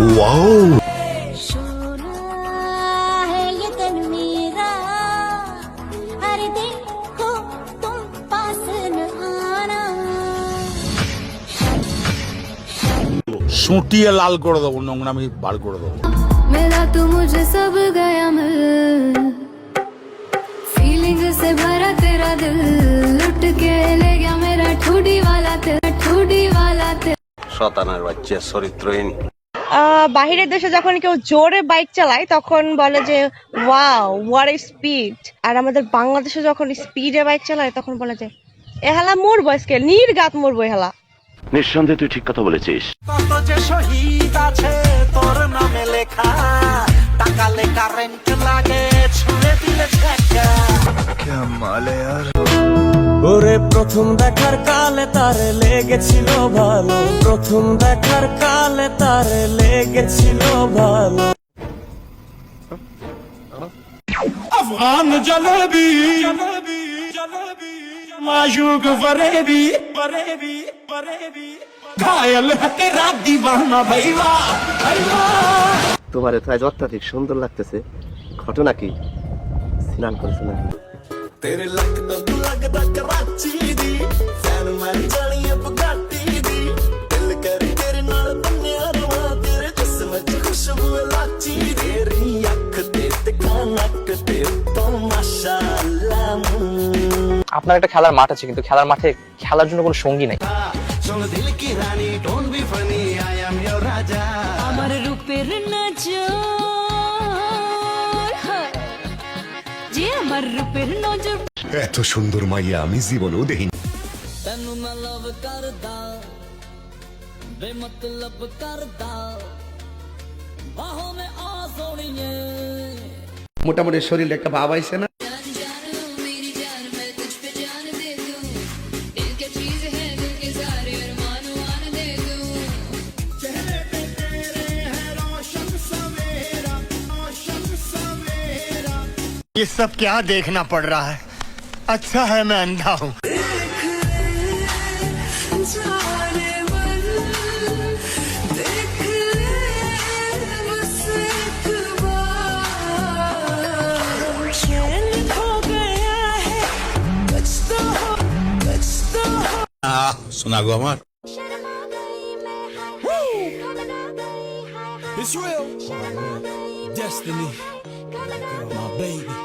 Wow! সুটিয়ে লাল করে দেবো নোংরামি বার করে দেবো मिला तू मुझे सब गया मिल फीलिंग से भरा तेरा दिल लुट के ले गया मेरा ठुडी वाला तेरा ठुडी वाला तेरा শতানার বাচ্চা চরিত্রহীন আহ, বাহিরের দেশে যখন কেউ জোরে বাইক চালায় তখন বলে যে ওয়াও ওয়ার স্পিড আর আমাদের বাংলাদেশে যখন স্পিডে বাইক চালায় তখন বলে যে এহালা মরবো আজকে নির্গাত মরবো এহালা নিঃসন্দেহে তুই ঠিক কথা বলেছিস। কত যে শহীদ আছে তোর নামে লেখা। টাকালে কারেন্ট লাগে ছুঁড়ে দিলে ছেঁকা ওরে প্রথম দেখার কালে তারে লেগেছিল ভালো। প্রথম দেখার কালে তারে লেগেছিল ভালো। আফগান জলেবি माशूक फरेबी फरेबी फरेबी घायल है तेरा दीवाना भैया भैया তোমার তো আজ অত্যাধিক সুন্দর লাগতেছে ঘটনা কি স্নান করেছে নাকি ਤੇਰੇ ਲੱਕ ਤੋਂ ਲੱਗਦਾ ਕਰਾਚੀ ਦੀ ਫੈਨ ਮੈਂ ਜਾਣੀ ਆ ਬੁਗਾਟੀ ਦੀ ਦਿਲ ਕਰ ਤੇਰੇ ਨਾਲ ਬੰਨਿਆ ਰਵਾਂ ਤੇਰੇ ਜਿਸਮ 'ਚ ਖੁਸ਼ਬੂ ਇਲਾਚੀ ਦੀ ਤੇਰੀ ਅੱਖ ਤੇ ਤੇ ਨੱਕ ਤੇ ਤੋਂ ਮਾਸ਼ਾਅੱਲਾ আপনার একটা খেলার মাঠ আছে কিন্তু খেলার মাঠে খেলার জন্য কোনো সঙ্গী নাই। এত সুন্দর মাইয়া আমি জীবনেও দেখিনি। ਤੈਨੂੰ মোটামুটি শরীরে একটা ভাব আইছে না? ये सब क्या देखना पड़ रहा है अच्छा है मैं अंधा हूँ सुना गो हमार It's real. Destiny. My baby.